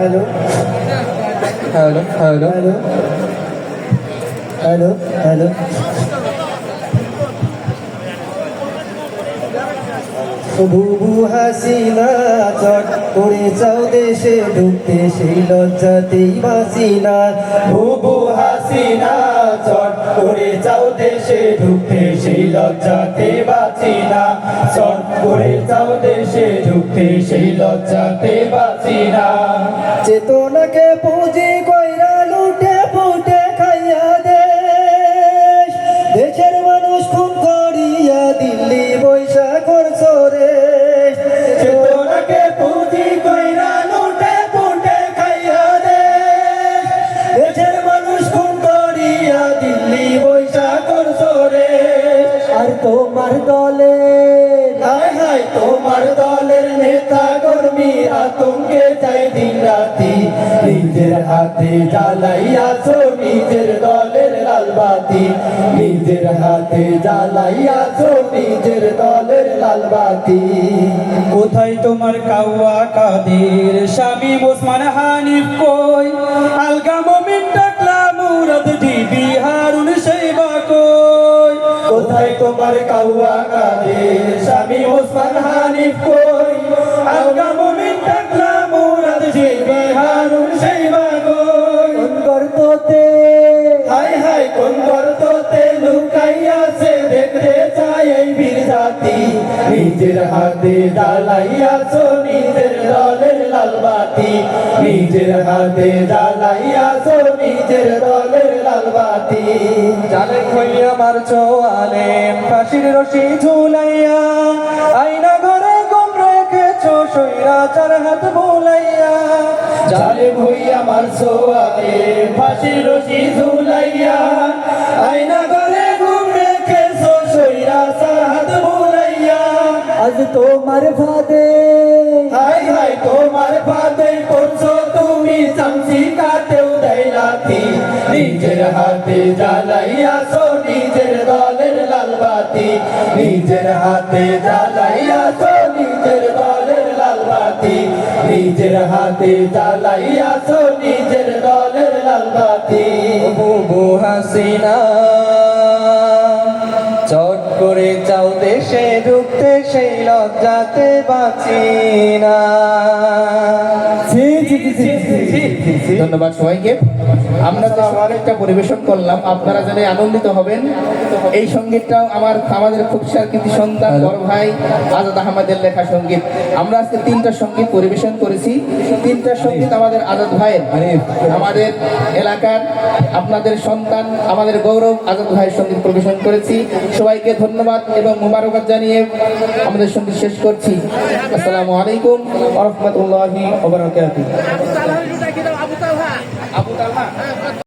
hello hello hello hello hello hello বুবু হাসিনা চট করে চাও দেশে, ঢুকতে সেই লজ্জাতেই বাসিনা বুবু হাসিনা চট করে চাও দেশে, ঢুকতে সেই লজ্জাতে বাসিনা চট করে যাও দেশে ঢুকতে সেই লজ্জাতে বাঁচিনা চেতনাকে পুঁজি কইরা লুটে ফুটে খাইয়া দেশ। দেশের মানুষ খুন করিয়া দিল্লি বৈশা করছ রে। চেতনাকে পুঁজি কইরা লুটে ফুটে খাইয়া দেশ। দেশের মানুষ খুন করিয়া দিল্লি বৈশা করছ রে। আর তোমার দলে তোমার দলের নেতা কর্মী আতঙ্কে চাই দিন রাতি। নিজের হাতে জ্বালাইয়াছো নিজের দলের লালবাতি নিজের হাতে জ্বালাইয়াছো নিজের দলের লালবাতি কোথায় তোমার কাউয়া কাদের? স্বামী ওসমান হানিফ কই? তোমার কাউয়া কাদের স্বামী ওসমান হানিফ কই? আলগা মুমিন টাকলা মুরাদ জিবি হারুন সেইবা কই? কোন গর্ততে? হাই হাই কোন গর্ততে? লুকাইয়াছে দেখতে চাই এই বীর জাতি। নিজের হাতে জ্বালাইয়াছো নিজের দলের লালবাতি নিজের হাতে জ্বালাইয়াছো নিজের দলের লালবাতি জানে কইয়া মার চোয়ালে ফাঁসির রশি ঝুলাইয়া আইনা ঘরে গম রেখেছো সইরা চার হাত বোলাইয়া। জালে ভইয়া মার চোয়ালে ফাঁসির রশি ঝুলাইয়া আইনা ঘরে গম রেখেছো সইরা চার হাত বোলাইয়া। আজ তোমার ফাদে হাই হাই তোমার ফাদে করছ তুমি চামচি কাটেও দেয় লাথি নিজের হাতে নিজের দলের লালবাতি নিজের হাতে জ্বালাইয়াছো নিজের দলের লালবাতি নিজের হাতে জ্বালাইয়াছো নিজের দলের লালবাতি বুবু হাসিনা, চট করে চাও দেশে ঢুকতে সেই লজ্জাতে বাঁচি না। ধন্যবাদ সবাইকে। আমরা তো অনেকটা পরিবেশন করলাম আপনারা জানে আনন্দিত হবেন। এই সঙ্গীতটাও আমার আমাদের খুব কৃতি সন্তান বড় ভাই আজাদ আহমেদের লেখা সংগীত। আমরা আজকে তিনটা সংগীত পরিবেশন করেছি। তিনটা সংগীত আমাদের আজাদ ভাইয়ের আমাদের এলাকার আপনাদের সন্তান আমাদের গৌরব আজাদ ভাইয়ের সংগীত পরিবেশন করেছি। সবাইকে ধন্যবাদ এবং মোবারকবাদ জানিয়ে আমাদের সংগীত শেষ করছি। আসসালামু আলাইকুম রহমতুল্লাহি 阿不丹汉